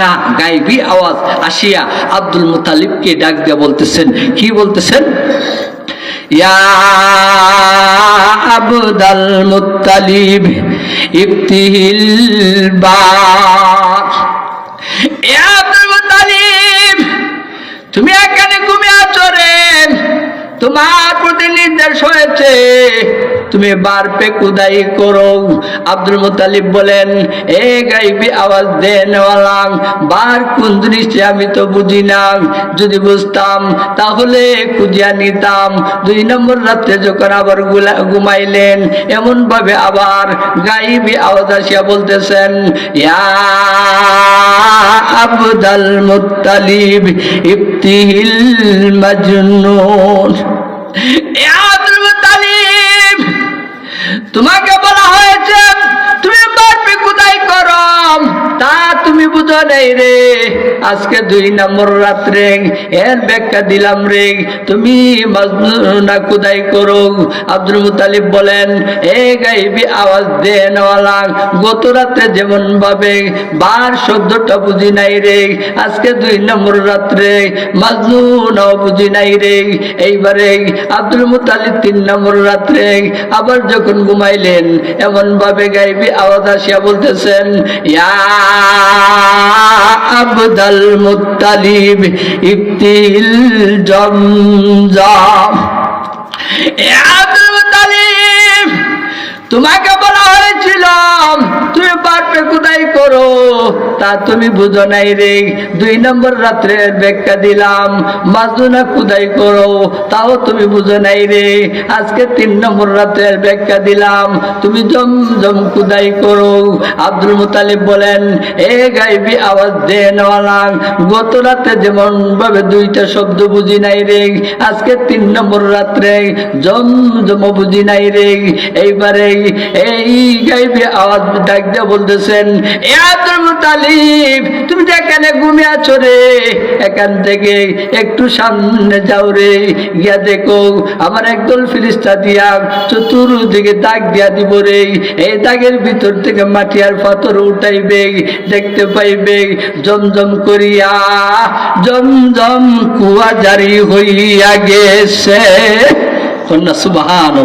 একটা গাইবি আওয়াজ আসিয়া আব্দুল মুতালিবকে ডাক দিয়ে বলতেছেন, কি বলতেছেন? আবদাল মুতালিব ইফতিহিল বার। আব্দুল মুতালিব, তুমি এখানে ঘুমিয়ে আছো রে। তোমার প্রতি নির্দেশ হয়েছে তুমি বারপে কুদাই করো। আব্দুল মুতালিব বলেন, এ গাইবি আওয়াজ দেন বার কোন জিনিসটা আমি তো বুঝি না। যদি বুঝতাম তাহলে খুঁজিয়া নিতাম। দুই নম্বর রাত্রে যখন আবার ঘুমাইলেন এমন ভাবে আবার গাইবি আওয়াজ আসিয়া বলতেছেন, ইয়া আবদাল মুতালিব ইফতিহিল মাজনুন। তোমাকে বলা হয়েছে তুমি বারপে কোথায় করো তা তুমি বুঝো নাই রে। আজকে দুই নম্বর রাত্রে, এর ব্যাখ্যা দিলাম রে। তুমি মাজনুনা কোথায় করো আব্দুল মুতালিব বলেন, এ গাইবি আওয়াজ দেন ওয়ালা গত রাত্রে যেমন ভাবে, বার শব্দটা বুঝি নাই রে। আজকে দুই নম্বর রাত্রে মাজনুনাও বুঝি নাই রে। এইবারে আব্দুল মুতালিব তিন নম্বর রাত্রে আবার যখন ঘুমাইলেন, এমন ভাবে গাইবি আওয়াজ আসিয়া বলতেছেন, ইয়া আবদাল মুতালিব ইফতিল জমজম। তোমাকে বলা হয়েছিল, তুমি বারপে কোথায় করো? তা তুমি বুঝো নাই রে। দুই নম্বর রাত্রের ব্যাখ্যা দিলাম মাজুনা কুদাই করো? তাও তুমি বুঝো নাই রে। আজকে তিন নম্বর রাত্রের ব্যাখ্যা দিলাম, তুমি জম জম কুদাই করো? আব্দুল মুতালিব বলেন, এ গাইবি আওয়াজ দে নেওয়ালাম গত রাতে যেমন ভাবে দুইটা শব্দ বুঝি নাই রে। আজকে তিন নম্বর রাত্রে জম জম বুঝি নাই রে। এইবারে এই গাইবে আওয়াজ বলতেছেন, এ আব্দুল মুতালিব, তুমি যে এখানে ঘুমিয়ে আছো রে। এখান থেকে একটু সামনে যাও রে। গিয়া দেখো, আমার একদল ফিরিস্তা দিয়া দাগ দিয়া দিব রে। এই দাগের ভিতর থেকে মাটি আর পাথর উঠাইবে, দেখতে পাইবে, জমজম করিয়া, জমজম কুয়া জারি হইয়া গেছে। কন্যা সুবাহান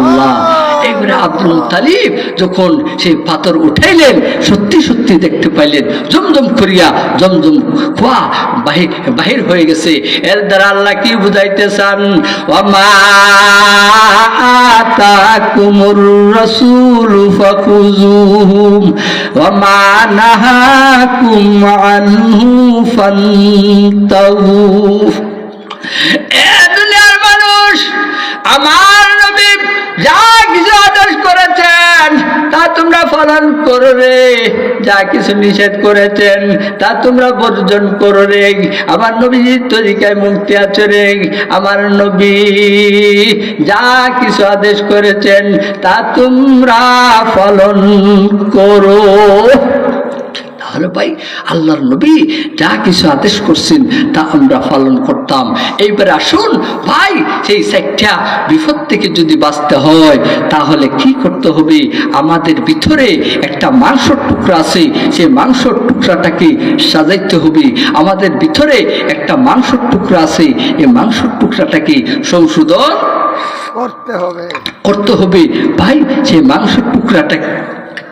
এইবারে আব্দুল মুতালিব যখন সেই পাথর উঠাইলেন, সত্যি সত্যি দেখতে পাইলেন, জমজম করিয়া জমজম খোয়া বাহির হয়ে গেছে। এর দ্বারা আল্লাহ কি বুঝাইতে মানুষ, আমার নবী যা কিছু আদেশ করেছেন, তা তোমরা পালন করবে। যা কিছু নিষেধ করেছেন, তা তোমরা বর্জন করো রে আমার নবীজির তরিকায় মুক্তি আছে রে। আমার নবী যা কিছু আদেশ করেছেন, তা তোমরা পালন করো। তাহলে ভাই আল্লাহর নবী যা কিছু আদেশ করছেন তা আমরা পালন করতাম। এইবারে আসুন ভাই সেই চারটা বিপদ থেকে যদি বাঁচতে হয় তাহলে কি করতে হবে? আমাদের ভিতরে একটা মাংসর টুকরা আছে সেই মাংসর টুকরাটাকে সাজাইতে হবে। আমাদের ভিতরে একটা মাংসর টুকরা আছে এই মাংসর টুকরাটাকে সংশোধন করতে হবে। করতে হবে। ভাই সেই মাংসের টুকরাটা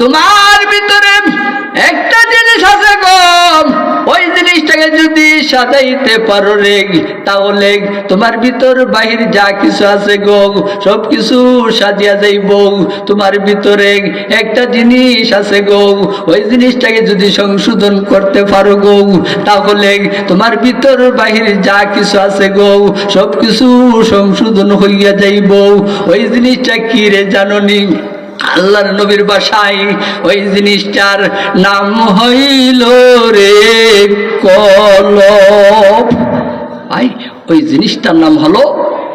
তোমার ভিতরে একটা জিনিস আছে গো। ওই জিনিসটাকে যদি সাজাইতে পারো রে তাহলে তোমার ভিতর বাহির যা কিছু আছে গো, সব কিছু সাজিয়া যাইব। তোমার ভিতরে একটা জিনিস আছে গো, ওই জিনিসটাকে যদি সংশোধন করতে পারো গো, তাহলে তোমার ভিতর বাহির যা কিছু আছে গো, সব কিছু সংশোধন হইয়া যাইব। ওই জিনিসটা কি রে জাননি? আল্লাহর নবীর বাসায় ওই জিনিসটার নাম হইল রে কলপ ভাই ওই জিনিসটার নাম হলো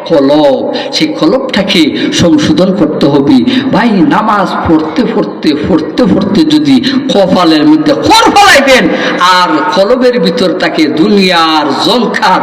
কলব সেই কলবটাকে সংশোধন করতে হবে। ভাই, নামাজ পড়তে পড়তে পড়তে পড়তে যদি কপালের মধ্যে খর ফলাইবেন, আর কলবের ভিতর তাকে দুনিয়ার জংখার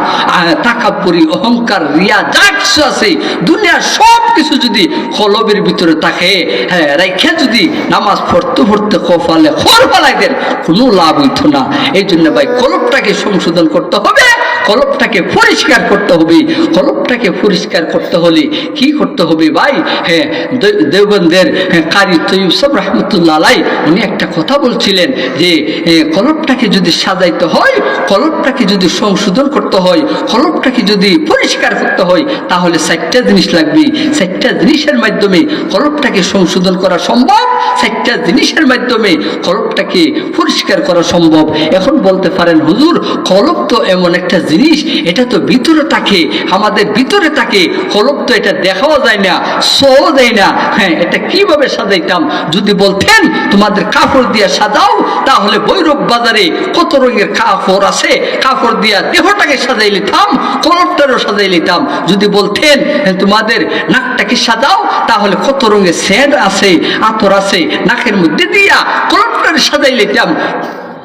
তাকাপুরি অহংকার, রিয়া, যা কিছু আছে, দুনিয়ার সব কিছু যদি কলবের ভিতরে থাকে হ্যাঁ রেখে যদি নামাজ পড়তে পড়তে কপালে খর ফলাই দেন কোনো লাভ হইতো না। এই জন্য ভাই কলবটাকে সংশোধন করতে হবে। কলবটাকে পরিষ্কার করতে হবে। কলবটাকে পরিষ্কার করতে হলে কি করতে হবে ভাই? হ্যাঁ দে- দেওবন্দের হ্যাঁ, কারি তৈব সব রহমতুল্লাহ উনি একটা কথা বলছিলেন যে এ, কলবটাকে যদি সাজাইতে হয় কলবটাকে যদি সংশোধন করতে হয় কলবটাকে যদি পরিষ্কার করতে হয় তাহলে চারটা জিনিস লাগবে। চারটা জিনিসের মাধ্যমে কলবটাকে সংশোধন করা সম্ভব চারটা জিনিসের মাধ্যমে কলবটাকে পরিষ্কার করা সম্ভব। এখন বলতে পারেন হুজুর কলব তো এমন একটা জিনিস এটা তো ভিতরে থাকে আমাদের ভিতরে থাকে কলব তো এটা দেখাও যায় না সো দেয় না। হ্যাঁ এটা কীভাবে সাজাইতাম? যদি বলতেন তোমাদের কাপড় দিয়ে সাজাও তাহলে বৈরব বাজারে কত রঙের কাপড় আছে কাপড় দিয়া দেহটাকে সাজাই লিতাম কলবটারও সাজাই লিতাম যদি বলতেন হ্যাঁ, তোমাদের নাকটাকে সাজাও তাহলে কত রঙের সেন্ট আছে আতর আছে নাকের মধ্যে দিয়া কলবটাকে সাজাই লিতাম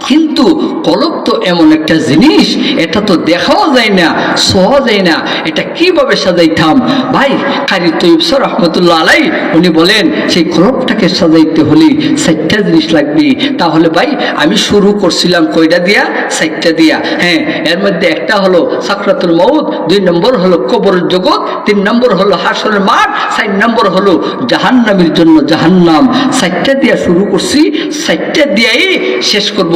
কিন্তু কলব তো এমন একটা জিনিস, এটা তো দেখাও যায় না সহজ যায় না, এটা কীভাবে সাজাইতাম? ভাই কারি তৈব সর রহমতুল্লাহ আলাই, উনি বলেন, সেই কলবটাকে সাজাইতে হলে চারটা জিনিস লাগবে। তাহলে ভাই, আমি শুরু করছিলাম কয়টা দিয়া? চারটা দিয়া। হ্যাঁ এর মধ্যে একটা হলো সাকরাতুল মৌত দুই নম্বর হলো কবর জগৎ, তিন নম্বর হলো হাসরের মাঠ, চার নম্বর হলো জাহান্নামের জন্য জাহান্নাম। চারটা দিয়া শুরু করছি, চারটা দিয়াই শেষ করব।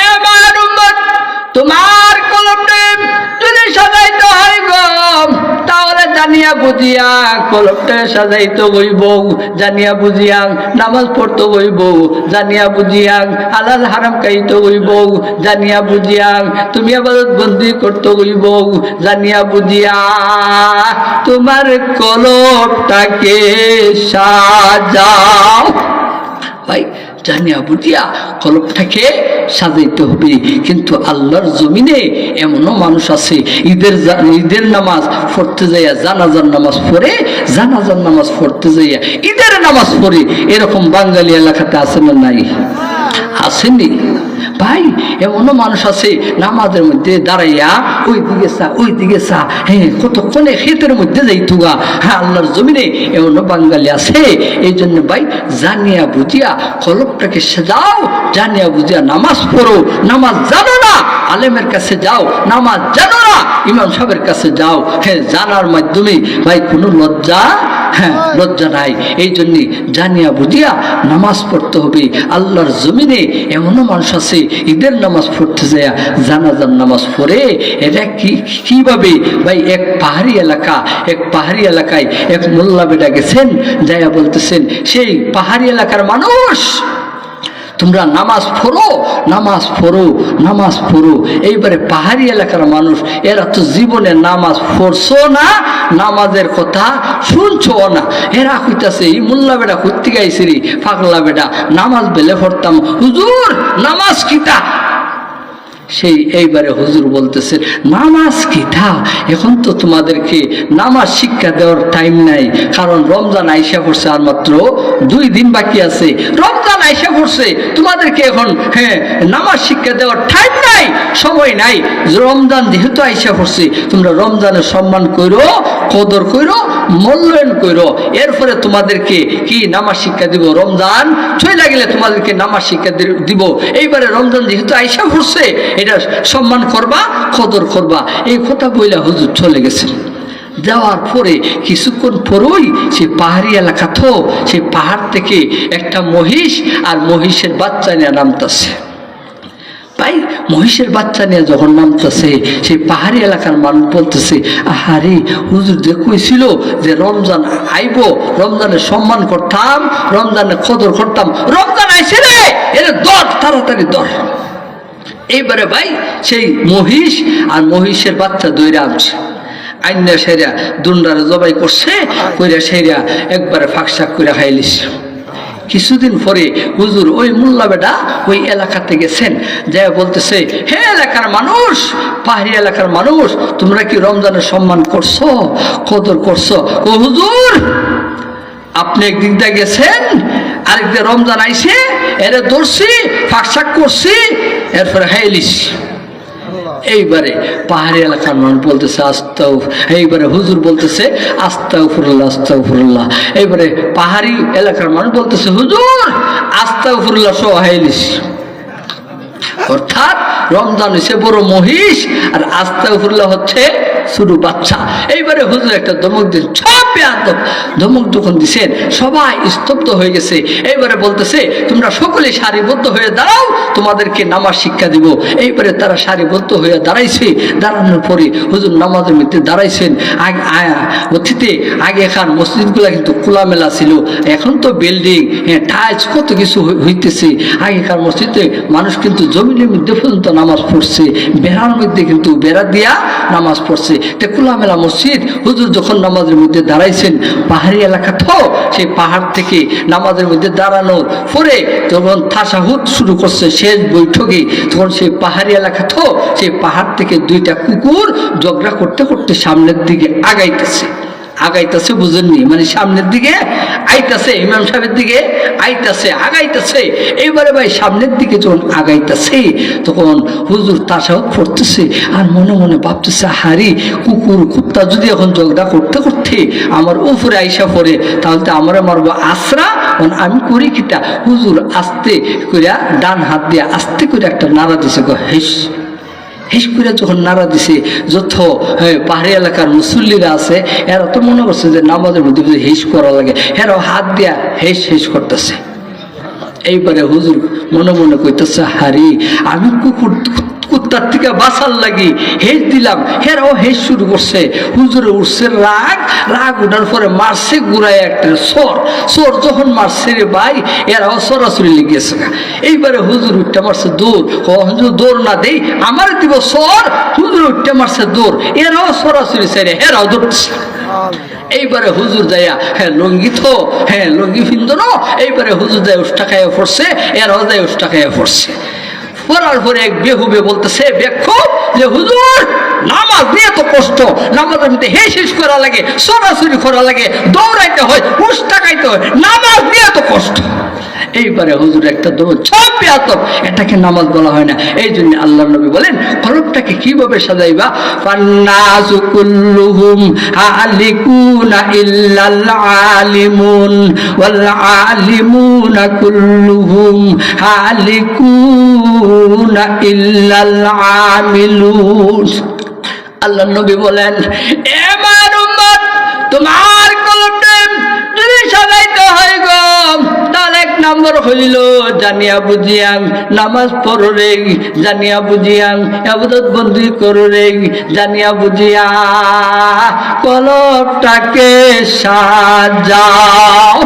জানিয়া বুঝিয়া কলমটা সাজাইতে গইব জানিয়া বুঝিয়া নামাজ পড়তে গইব জানিয়া বুঝিয়া হালাল হারাম খাইতে গইব জানিয়া বুঝিয়া তুমি আবাদত বন্দি করতে গইব জানিয়া বুঝিয়া তোমার কলমটাকে সাজাও। ভাই জানিয়া বুঝিয়া কলপটাকে সাজাইতে হবে কিন্তু আল্লাহর জমিনে এমনও মানুষ আছে ঈদের ঈদের নামাজ পড়তে যাইয়া জানাজার নামাজ পড়ে জানাজার নামাজ পড়তে যাইয়া ঈদের নামাজ পড়ে। এরকম বাঙালি এলাকাতে আছে না নাই? আসেনি? ভাই এমনও মানুষ আছে, নামাজের মধ্যে দাঁড়াইয়া ওই দিকে চা ওই দিকে চা হ্যাঁ কতক্ষণে ক্ষেতের মধ্যে যাইতুগা? হ্যাঁ আল্লাহর জমিনে এমনও বাঙালি আছে। এই জন্য ভাই, জানিয়া বুঝিয়া, কলবটাকে সাজাও, জানিয়া বুঝিয়া নামাজ পড়ো। নামাজ জানো না, আলেমের কাছে যাও, নামাজ জানো না, ইমাম সাহেবের কাছে যাও। হ্যাঁ জানার মাধ্যমে, ভাই, কোনো লজ্জা হ্যাঁ লজ্জা নাই। এই জন্যে জানিয়া বুঝিয়া নামাজ পড়তে হবে। আল্লাহর জমিনে এমনও মানুষ আছে ঈদের নামাজ পড়তে যায় জানাজার নামাজ পড়ে। এটা কি কীভাবে? ভাই এক পাহাড়ি এলাকা এক পাহাড়ি এলাকায় এক মোল্লা বেটা গেছেন যাইয়া বলতেছেন সেই পাহাড়ি এলাকার মানুষ তোমরা নামাজ পড়ো নামাজ পড়ো নামাজ পড়ো। এইবারে পাহাড়ি এলাকার মানুষ, এরা তো জীবনে নামাজ পড়ছো না, নামাজের কথা শুনছো না। এরা কইতাছে, এই মোল্লা বেটা করতে গাইছি পাগলা বেটা, নামাজ বেলে পড়তাম। হুজুর, নামাজ কিতা? সেই এইবারে হুজুর বলতেছে, নামাজ কি? থা এখন তো তোমাদেরকে নামাজ শিক্ষা দেওয়ার টাইম নাই। কারণ রমজান আইসা পড়ছে আর মাত্র দুই দিন বাকি আছে। রমজান আইসা পড়ছে, তোমাদেরকে এখন হ্যাঁ নামাজ শিক্ষা দেওয়ার টাইম নাই, সময় নাই। রমজান যেহেতু আইসা পড়ছে, তোমরা রমজানের সম্মান করো কদর করো মূল্যায়ন করো এরপরে তোমাদেরকে কি নামাজ শিক্ষা দিব? রমজান চলে গেলে তোমাদেরকে নামাজ শিক্ষা দিব। এইবারে রমজান যেহেতু আইসা পড়ছে এটা সম্মান করবা, কদর করবা। এই কথা বইলা হুজুর চলে গেছেন। যাওয়ার পরে কিছুক্ষণ পরই সে পাহাড়ি এলাকা তো সেই পাহাড় থেকে একটা মহিষ আর মহিষের বাচ্চা নিয়ে নামতেছে। ভাই, মহিষের বাচ্চা নিয়ে যখন নামতেছে, সেই পাহাড়ি এলাকার মানুষ বলতেছে, আহারে, হুজুর যে যে রমজান আইব রমজানের সম্মান করতাম রমজানের কদর করতাম, রমজান আইছে রে, এর দর, তাড়াতাড়ি দর। এইবারে ভাই সেই মহিষ আর মহিষের বাচ্চা দৈরে আনছে। আইনা সেরা দুন্ডারে জবাই করছে, কইরা সেরা একবারে ফাঁকশাক করে খাইলিস কিছুদিন পরে হুজুর ওই মোল্লা বেটা ওই এলাকাতে গেছেন যা বলতেছে, হে এলাকার মানুষ, পাহাড়ি এলাকার মানুষ, তোমরা কি রমজানের সম্মান করছ, কদর করছ? ও হুজুর, আপনি একদিক দিয়ে গেছেন আরেক দিয়ে রমজান আইসে এরে ধরছি, ফাঁকশাক করছি এরপরে হাইলিশ এইবারে পাহাড়ি এলাকার মানুষ বলতেছে আস্তাউফ এইবারে হুজুর বলতেছে আস্তাউফুরুল্লাহ আস্তাউফুরুল্লাহ এইবারে পাহাড়ি এলাকার মানুষ বলতেছে, হুজুর আস্তাউফুরুল্লাহ সহ হাইলিস। অর্থাৎ রমজান হচ্ছে বড় মহিষ, আর আস্তা ফুল্লা হচ্ছে শুরু বাচ্চা এইবারে হুজুর একটা ধমক দিন সব বেয়াদব ধমক যখন দিছেন, সবাই স্তব্ধ হয়ে গেছে। এইবারে বলতেছে, তোমরা সকলে সারিবদ্ধ হয়ে দাঁড়াও, তোমাদেরকে নামাজ শিক্ষা দিব। এইবারে তারা সারিবদ্ধ হয়ে দাঁড়াইছে। দাঁড়ানোর পরে হুজুর নামাজের মধ্যে দাঁড়াইছেন। আগে অতীতে আগেকার মসজিদগুলো কিন্তু খোলামেলা ছিল। এখন তো বিল্ডিং হ্যাঁ টাইলস কত কিছু হইতেছে। আগেকার মসজিদে মানুষ কিন্তু জমিনের মধ্যে পর্যন্ত নামাজ পড়ছে বেড়ার মধ্যে কিন্তু বেড়া দিয়া নামাজ পড়ছে। তে খোলামেলা মসজিদ, হুজুর যখন নামাজের মধ্যে দাঁড়াইছেন, পাহাড়ি এলাকা তো, সেই পাহাড় থেকে নামাজের মধ্যে দাঁড়ানোর পরে যখন থাসাহুদ শুরু করছে শেষ বৈঠকে, তখন সেই পাহাড়ি এলাকা তো, সেই পাহাড় থেকে দুইটা কুকুর ঝগড়া করতে করতে সামনের দিকে আগাইতেছে। আগাইতেছে, বুঝেননি? মানে সামনের দিকে আইতাছে, ইমাম সাহেবের দিকে আইতাছে, আগাইতেছে। এইবারে ভাই সামনের দিকে যখন আগাইতেছে, তখন হুজুর তাসাও পড়তেছে আর মনে মনে ভাবতেছে, হারি কুকুর কুত্তা যদি এখন ঝগড়া করতে করতে আমার উপরে আইসা পড়ে, তাহলে তো আমরা মারবো। আশ্রা, এখন আমি করি কিটা? হুজুর আস্তে করিয়া ডান হাত দিয়ে আস্তে করে একটা নাড়া দিছে গো হেস। হেস করে যখন নাড়া দিছে, যত পাহাড়ি এলাকার মুসল্লিরা আছে, এরা তো মনে করছে যে নামাজের মধ্যে হিস করা লাগে। এরাও হাত দিয়া হেস হেস করতেছে। এইবারে হুজুর মনে মনে কইতেছে, হারি, আমি কুকুর কুত্তার থেকে বাঁচার লাগি হেস দিলাম। হেরাও হেস শুরু করছে। হুজুরে উঠছে রাগ। রাগ উঠার পরে মারছে গুড়ায় একটা সর সর যখন মারছে রে ভাই এরাও সরাসরি লেগেছে এইবারে হুজুর উঠতে মারছে দৌড়। ও হুজুর দৌড় না দেই আমার দিব সর হুজুর উঠতে মারছে দৌড়। এরাও সরাসরি সেরে হেরাও দৌড়ছে। এইবারে হুজুর যাইয়া হ্যাঁ লঙ্গি তো হ্যাঁ লঙ্গি ফিন্দন এইবারে হুজুর যায় উষ্টা খাইয়া পড়ছে এরাও যায় উষ্টা খাইয়া পড়ছে। পড়ার পরে এক বেহুবে বলতেছে বেক্ষোভ যে হুজুর, নামাজ নিয়ে তো কষ্ট, নামাজের মধ্যে শেষ করা লাগে সরাসরি করা লাগে, দৌড়াইতে হয় উস টাকাইতে হয়, নামাজ নিয়ে তো কষ্ট। এইবারে হুজুর একটা দৌড় সব পেয়াতব এটাকে নামাজ বলা হয় না। এই জন্য আল্লাহ নবী বলেন কলবটাকে কীভাবে সাজাইবা? ফান্নাসু কুল্লুহুম আলিকুনা ইল্লাল আলিমুন, ওয়াল আলিমুনা কুল্লুহুম আলিকুনা ইল্লাল আমিলুন। আল্লাহ নবী বলেন, এবার উম্মত, তোমার নম্বর হইল, জানিয়া বুঝিয়াং, নামাজ পড়ো রে, জানিয়া বুঝিয়াং, আবদত বন্দি করো রে, জানিয়া বুঝিয়া কলপটাকে সাজাও।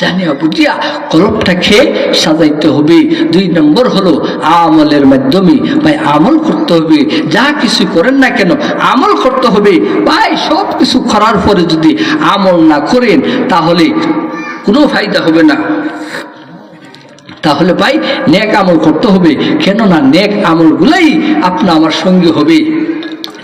জানিয়া বুঝিয়া কলপটাকে সাজাইতে হবে। দুই নম্বর হলো আমলের মাধ্যমে। ভাই, আমল করতে হবে। যা কিছু করেন না কেন, আমল করতে হবে। ভাই সব কিছু করার পরে যদি আমল না করেন, তাহলে কোনো ফায়দা হবে না। তাহলে ভাই নেক আমল করতে হবে। কেননা নেক আমলগুলাই আপনা আমার সঙ্গে হবে।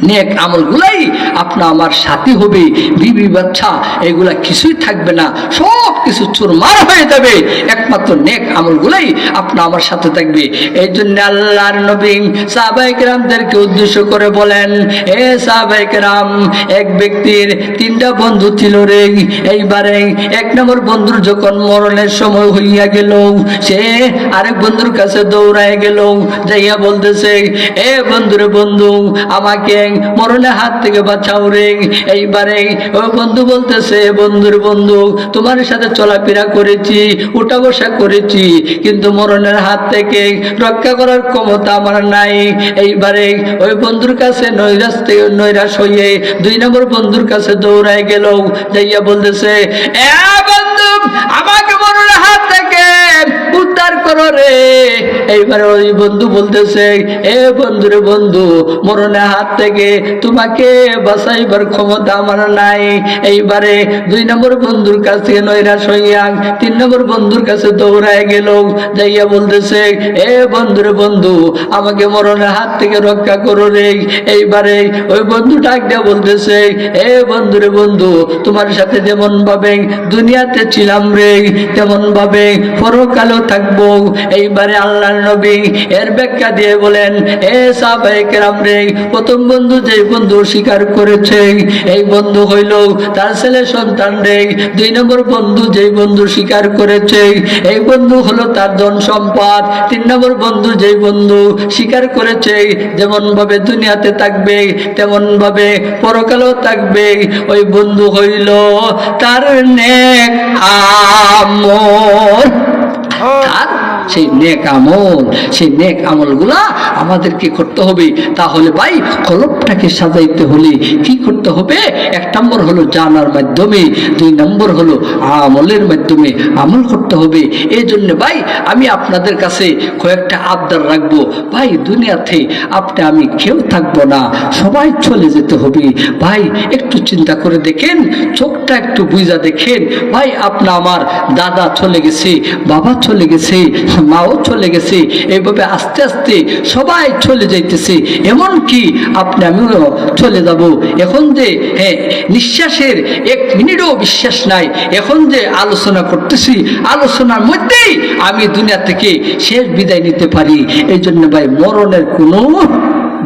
নেক আমলগুলাই আপনা আমার সাথী হবে। বিবি বাচ্চা, এগুলা কিছুই থাকবে না। সব কিছু চুরমার হয়ে যাবে। একমাত্র নেক আমলগুলাই আপনা আমার সাথে থাকবে। এই জন্য আল্লাহর নবী সাহাবাই কেরামদেরকে উদ্দেশ্য করে বলেন, এ সাহাবাই কেরাম, এক ব্যক্তির তিনটা বন্ধু ছিল রে। এইবারে এক নম্বর বন্ধুর যখন মরণের সময় হইয়া গেল, সে আরেক বন্ধুর কাছে দৌড়ায় গেল। যাইয়া বলতেছে, এ বন্ধুরে বন্ধু, আমাকে মরণের হাত থেকে বাঁচাও রে এইবারে, ও বন্ধু বলতেছে, বন্ধুর বন্ধু, তোমার সাথে চলাফেরা করেছি, উঠা বসা করেছি, কিন্তু মরণের হাত থেকে রক্ষা করার ক্ষমতা আমার নাই। এইবারে, ওই বন্ধুর কাছে নৈরাশ থেকে নৈরাশ হয়ে দুই নম্বর বন্ধুর কাছে দৌড়ায় গেল। যাইয়া বলতেছে, এ বন্ধু, আমাকে মরণের হাত থেকে উদ্ধার করো রে। এইবারে ওই বন্ধু বলতেছে, এ বন্ধু রে বন্ধু, মরণের হাত থেকে তোমাকে বাঁচাইবার ক্ষমতা আমার নাই। এইবারে দুই নম্বর বন্ধুর কাছ থেকে নৈরাশ হইয়া তিন নম্বর বন্ধুর কাছে দৌড়ায় গেল। যাইয়া বলতেছে, এ বন্ধু রে বন্ধু, আমাকে মরণের হাত থেকে রক্ষা করো রে। এইবারে ওই বন্ধু ডাক দিয়া বলতেছে, এ বন্ধু রে বন্ধু, তোমার সাথে যেমন ভাবে দুনিয়াতে ছিলাম রে তেমন ভাবে পরকালেও থাকব। এইবারে আল্লাহর নবী এর ব্যাখ্যা দিয়ে বলেন, এ সাহাবায়ে কেরাম রে, প্রথম বন্ধু যে বন্ধু স্বীকার করেছে, এই বন্ধু হইল তার ছেলে সন্তান রে। দুই নম্বর বন্ধু যে বন্ধু স্বীকার করেছে, এই বন্ধু হলো তার ধন সম্পদ। তিন নম্বর বন্ধু যে বন্ধু স্বীকার করেছে যেমন ভাবে দুনিয়াতে থাকবে তেমন ভাবে পরকালেও থাকবে। ওই বন্ধু হইল তার নেক আমল। সেই নেক আমল, সেই নেক আমলগুলা আমাদেরকে করতে হবে। তাহলে ভাই কলবটাকে সাজাইতে হলে কি করতে হবে? এক নম্বর হলো জানার মাধ্যমে, দুই নম্বর হলো আমলের মাধ্যমে আমল করতে হবে। এই জন্য ভাই, আমি আপনাদের কাছে কয়েকটা আবদার রাখব। ভাই, দুনিয়াতে আপনি, আমি কেউ থাকব না, সবাই চলে যেতে হবে। ভাই, একটু চিন্তা করে দেখেন, চোখটা একটু বুঝা দেখেন। ভাই, আপনা আমার দাদা চলে গেছে, বাবা চলে গেছে মাও চলে গেছে। এইভাবে আস্তে আস্তে সবাই চলে যাইতেছে। এমন কি আপনি আমিও চলে যাব। এখন যে হ্যাঁ নিঃশ্বাসের এক মিনিটও বিশ্বাস নাই। এখন যে আলোচনা করতেছি, আলোচনার মধ্যেই আমি দুনিয়া থেকে শেষ বিদায় নিতে পারি। এই জন্য ভাই, মরণের কোনো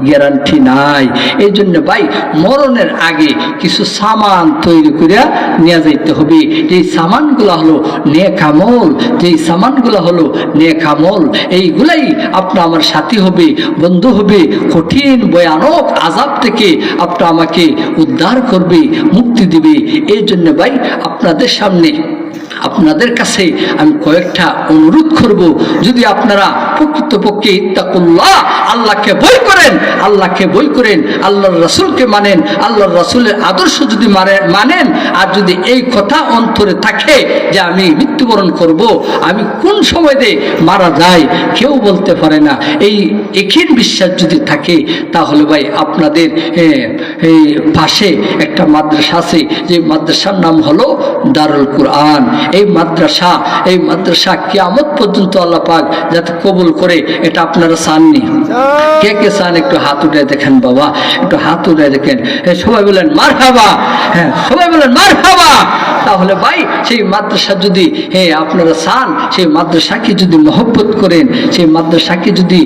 গ্যারান্টি নাই। এই জন্য ভাই, মরণের আগে কিছু সামান তৈরি করে নিয়ে যাইতে হবে। এই সামানগুলো হলো নেক আমল, যেই সামানগুলো হলো নেক আমল, এইগুলাই আপনার আমার সাথী হবে, বন্ধু হবে, কঠিন, ভয়ানক আজাব থেকে আপনার আমাকে উদ্ধার করবে, মুক্তি দিবে। এই জন্য ভাই, আপনাদের সামনে আপনাদের কাছে আমি কয়েকটা অনুরোধ করব। যদি আপনারা প্রকৃতপক্ষে ইত্তাকুল্লাহ, আল্লাহকে বই করেন, আল্লাহকে বই করেন, আল্লাহর রাসূলকে মানেন, আল্লাহর রাসূলের আদর্শ যদি মানে মানেন, আর যদি এই কথা অন্তরে থাকে যে আমি মৃত্যুবরণ করব, আমি কোন সময় দিয়ে মারা যায়, কেউ বলতে পারে না। এই একিন বিশ্বাস যদি থাকে, তাহলে ভাই আপনাদের এই পাশে একটা মাদ্রাসা আছে, যে মাদ্রাসার নাম হলো দারুল কুরআন। এই মাদ্রাসা এই মাদ্রাসা কিয়ামত পর্যন্ত আল্লাহ পাক যাতে কবুল করে, এটা আপনারা চাননি। কে কে চান একটু হাত উঠে দেখেন বাবা, একটু হাত উঠে দেখেন। সবাই বলেন মার খাবা হ্যাঁ সবাই বলেন মার খাবা তাহলে ভাই, সেই মাদ্রাসা যদি হ্যাঁ আপনারা চান, সেই মাদ্রাসাকে যদি মহব্বত করেন, সেই মাদ্রাসাকে যদি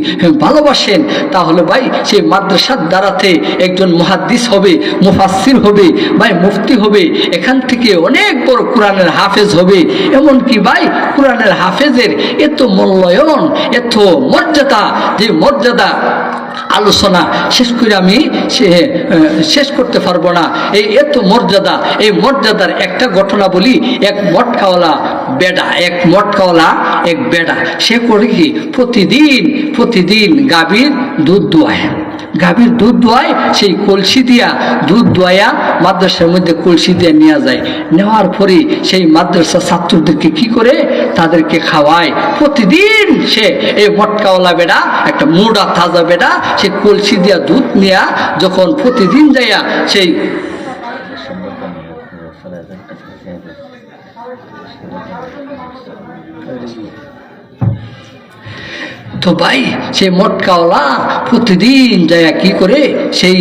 ভালোবাসেন, তাহলে ভাই, সেই মাদ্রাসার দ্বারাতে একজন মহাদ্দিস হবে মুফাসির হবে, ভাই, মুফতি হবে, এখান থেকে অনেক বড় কোরআনের হাফেজ হবে এমনকি ভাই, কোরআনের হাফেজের এত মূল্যায়ন, এত মর্যাদা, যে মর্যাদা আলোচনা শেষ করে আমি শেষ করতে পারব না। এই এত মর্যাদা, এই মর্যাদার একটা ঘটনা বলি, এক মটকাওয়ালা বেডা, এক মটকাওয়ালা এক বেডা। সে করে কি? প্রতিদিন প্রতিদিন গাভীর দুধ দোয়ায়। গাভীর দুধ দোয়ায় সেই কলসি দিয়া দুধ দোয়া মাদ্রাসার মধ্যে কলসি দিয়ে নেওয়া যায়। নেওয়ার পরে সেই মাদ্রাসা ছাত্রদেরকে কি করে? তাদেরকে খাওয়ায়। প্রতিদিন সে এই মটকাওয়ালা বেড়া, একটা মোড়া তাজা বেড়া, সে কলসি দিয়া দুধ নেয়া যখন প্রতিদিন যাইয়া সেই তো ভাই সে মটকাওয়ালা প্রতিদিন যাইয়া কি করে? সেই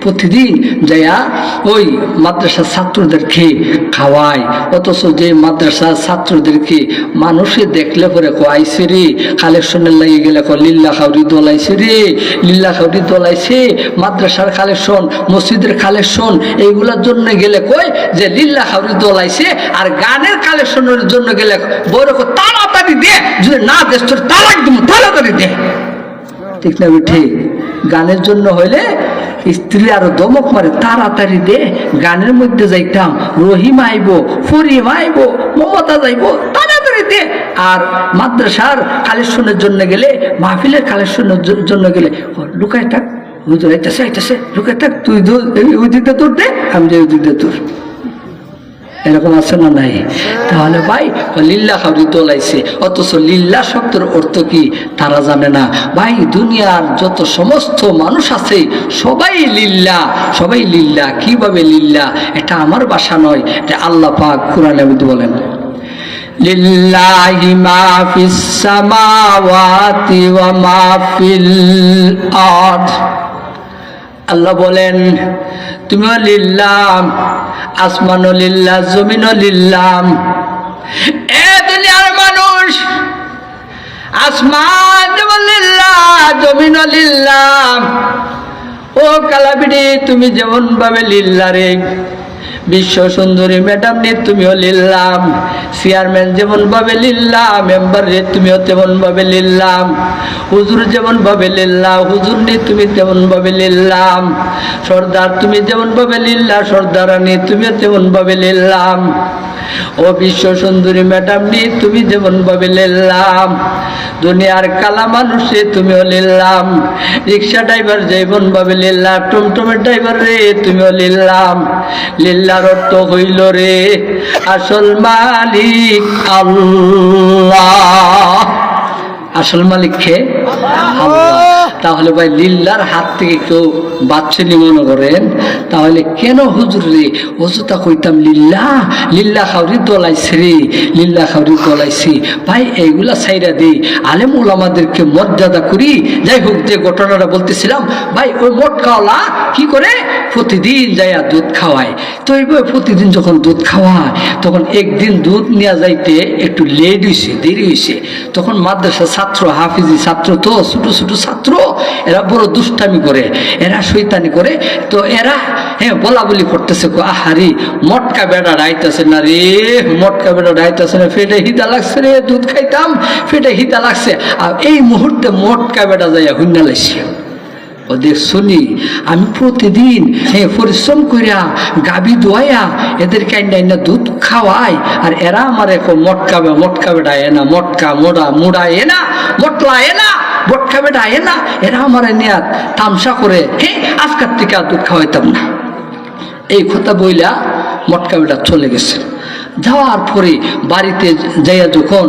প্রতিদিন যাইয়া ওই মাদ্রাসার ছাত্রদেরকে খাওয়ায়। অথচ যে মাদ্রাসার ছাত্রদেরকে মানুষে দেখলে পরে কো আইসে রে কালেকশনের লাগিয়ে গেলে কো লিল্লা খাউরি দোলাইছে রে, লিল্লা খাউরি দোলাইছে মাদ্রাসার কালেকশন মসজিদের কালেকশন এইগুলোর জন্য গেলে কয় যে লিল্লা খাউরি দোলাইছে আর গানের কালেকশনের জন্য গেলে বড় তাড়াতাড়ি দে, যদি না দেশ তোর তালাক দিব তাড়াতাড়ি দে। ঠিক না ঠিক গানের জন্য হইলে স্ত্রী আরও দমক মারে তাড়াতাড়ি দে গানের মধ্যে যাইতাম রহিম আইব ফরিম আইব মমতা যাইব তাড়াতাড়ি দে। আর মাদ্রাসার কালেকশনের জন্য গেলে মাহফিলের কালেকশনের জন্য গেলে ও, লুকায় থাক। হুজুর আইতাছে আইতাছে লুকায় থাক। তুই ওই দিকটা তোর দে আমি যে ওই দিকটা তোর। এরকম আছে না নাই? তাহলে ভাই লিল্লা খাবরি তোলাইছে অথচ লিল্লা শব্দের অর্থ কি? তারা জানে না। ভাই, দুনিয়ার যত সমস্ত মানুষ আছে, সবাই লিল্লা। সবাই লিল্লা। কীভাবে লিল্লা? এটা আমার বাসা নয়। এটা আল্লাহ পাক কোরআনে আমি বলেন। মা ফিস সামাওয়াতি ওয়া মা ফিল আরদ। আল্লাহ বলেন, তুমিও লিল্লাম, আসমানও লিল্লা জমিনও লিল্লাম। এ দুনিয়ার মানুষ, আসমান যেমন লিল্লা জমিনও লিল্লাম। ও কালাবিড়ি তুমি যেমন ভাবে লিল্লা রে। বিশ্ব সুন্দরী ম্যাডাম রে, তুমিও লিল্লাম। চেয়ারম্যান যেমন ভাবে লিল্লাম, মেম্বার রে, তুমিও তেমন ভাবে লিল্লাম। হুজুর যেমন ভাবে লিল্লা হুজুর নে তুমি তেমন ভাবে লিল্লাম। সর্দার, তুমি যেমন ভাবে লিল্লা সর্দারানি, তুমিও তেমন ভাবে লিল্লাম। ও বিশ্ব সুন্দরী ম্যাডাম নি, তুমি যেমন ভাবে লিল্লাম দুনিয়ার কালা মানুষে তুমিও লিল্লাম রিক্সা ড্রাইভার যেমন ভাবে লিল্লাম টমটমের ড্রাইভার রে, তুমিও লিল্লাম লিল্লার অর্থ হইল রে, আসল মালিক আল্লাহ। আসল মালিক খে আল্লাহ। তাহলে ভাই লিল্লার হাত থেকে কেউ বাচ্চা মনে করেন? তাহলে কেন হুজুর রে? অযথা কইতাম, লিল্লা লিল্লা খাউরি দোলাইছে রে, লিল্লা খাউরি দোলাইছি। ভাই, এইগুলা সাইরা দিই আলেম ওলামাদেরকে মর্যাদা করি। যাই হোক, যে ঘটনাটা বলতেছিলাম, ভাই, ওই মোটকাওয়ালা কি করে? প্রতিদিন যাইয়া দুধ খাওয়ায়। তো এইভাবে প্রতিদিন যখন দুধ খাওয়ায়, তখন একদিন দুধ নিয়ে যাইতে একটু লেট হয়েছে দেরি হয়েছে তখন মাদ্রাসা ছাত্র, হাফিজি ছাত্র তো, ছোটো ছোটো ছাত্র, এরা বড় দুষ্টামি করে, এরা শৈতানি করে। তো এরা হ্যাঁ বলা বলি করতেছে আহারি, মটকা বেড়া রাইতেছে না রে, মটকা বেড়া রাইতেছে না, ফেটে হিতা লাগছে রে, দুধ খাইতাম, ফেটে হিতা লাগছে। আর এই মুহূর্তে মটকা বেড়া যাইয়া হুন্না লাগছে ওদের শুনি, আমি প্রতিদিন হ্যাঁ পরিশ্রম করিয়া গাবি দোয়াইয়া এদেরকে আইনা আইনা দুধ খাওয়াই, আর এরা আমার এখন মটকা বে মটকা বেটা এনা মটকা, মোড়া মুড়া এনা মটলা এনা মটকা বেটা এনা এরা আমার নিয়ে তামসা করে হ্যাঁ আজকার থেকে আর দুধ খাওয়াইতাম না। এই কথা বইলা মটকা বেটা চলে গেছে। যাওয়ার পরে বাড়িতে যাইয়া যখন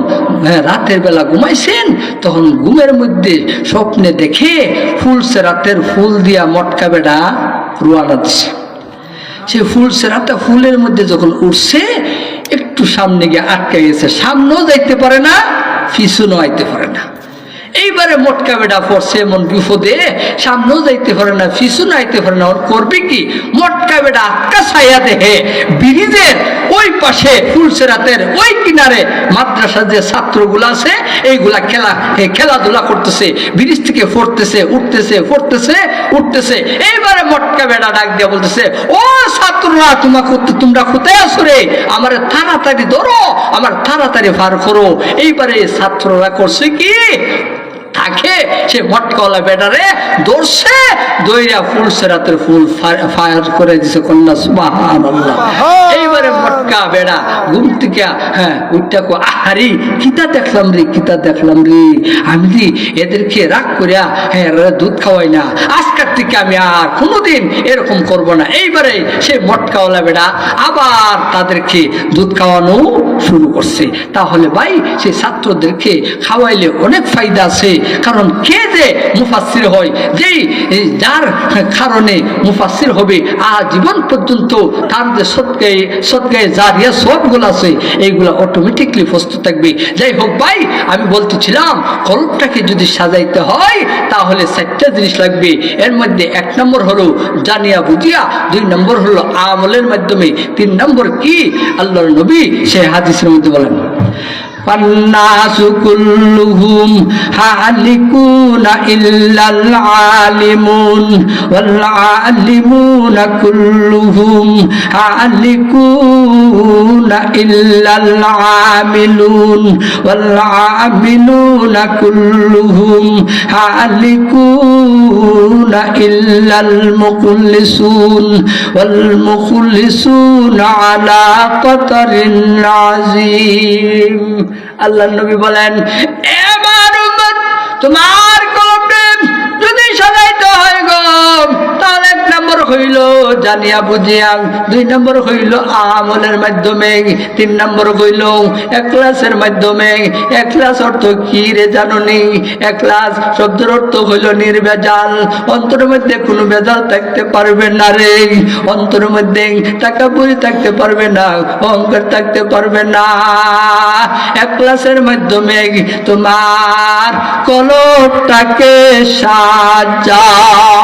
রাতের বেলা ঘুমাইছেন, তখন ঘুমের মধ্যে স্বপ্নে দেখে ফুলসে রাতের ফুল দিয়া মটকা বেড়া রুয়ানা দিছে। সে ফুল সেরাটা ফুলের মধ্যে যখন উঠছে, একটু সামনে গিয়ে আটকে গেছে। সামনেও যাইতে পারে না, পিছনও আইতে পারে না। এইবারে মটকা বেটা পড়ছে এমন বিপদে। সামনেও যাইতে পারে না পিছনে আইতে পারে না। ওর করবে কি? মটকা বেটা আটকা ছাইয়া দেহে, ব্রিজের ওই পাশে ফুলসেরাতের ওই কিনারে মাদ্রাসার যে ছাত্রগুলো আছে, এইগুলা খেলা খেলাধুলা করতেছে, ব্রিজ থেকে পড়তেছে, উঠতেছে পড়তেছে, উঠতেছে। এইবারে মটকা বেটা ডাক দিয়ে বলতেছে, ও ছাত্ররা তোমাকে তোমরা কোথায় আসো রে? আমার তাড়াতাড়ি ধরো, আমার তাড়াতাড়ি ভার করো। এইবারে ছাত্ররা করছে কি? তাকে সে মটকাওয়ালা বেটারে দর্শে দইরা ফুল সেরাতের ফুল ফায়ার করে দিছে কন্যা সুবাহান এইবারে মটকা বেড়া ঘুম থেকে হ্যাঁ উঠটা কো আহারি কিতা দেখলাম রে কিতা দেখলাম রে? আমি রে এদেরকে রাগ করিয়া হ্যাঁ দুধ খাওয়াই না। আজকের থেকে আমি আর কোনোদিন এরকম করব না। এইবারে সে মটকাওয়ালা বেড়া আবার তাদেরকে দুধ খাওয়ানো শুরু করছে। তাহলে ভাই সেই ছাত্রদেরকে খাওয়াইলে অনেক ফায়দা আছে। কারণ কে যে মুফাসির হয়, যেই যার কারণে মুফাসির হবে, আজীবন পর্যন্ত তার যে সৎকায় সৎকায় জারিয়া সবগুলো আছে, এইগুলো অটোমেটিকলি প্রস্তুত থাকবে। যাই হোক ভাই, আমি বলতেছিলাম কলপটাকে যদি সাজাইতে হয়, তাহলে চারটা জিনিস লাগবে। এর মধ্যে এক নম্বর হলো জানিয়া বুঝিয়া, দুই নম্বর হলো আমলের মাধ্যমে, তিন নম্বর কি? আল্লাহর নবী সে হাদিসের মধ্যে বলেন। فالناس كلهم هالكون إلا العالمون والعالمون كلهم هالكون إلا العاملون والعاملون كلهم هالكون إلا المخلصون والمخلصون على قطر عظيم আল্লাহ নবী বলেন এবার উম্মত তোমার জানিয়া বুঝিয়া দুই নম্বর হইল আমলের মাধ্যমে, তিন নম্বর হইল একলাসের মাধ্যমে। একলাস অর্থ কি রে জাননি? একলাস শব্দের অর্থ হইল নির্বেজাল অন্তরের মধ্যে কোনো বেজাল থাকতে পারবে না রে। অন্তরের মধ্যে টাকা পুরি থাকতে পারবে না, অহংকার থাকতে পারবে না। একলাসের মাধ্যমে তোমার কলটাকে সাজাও।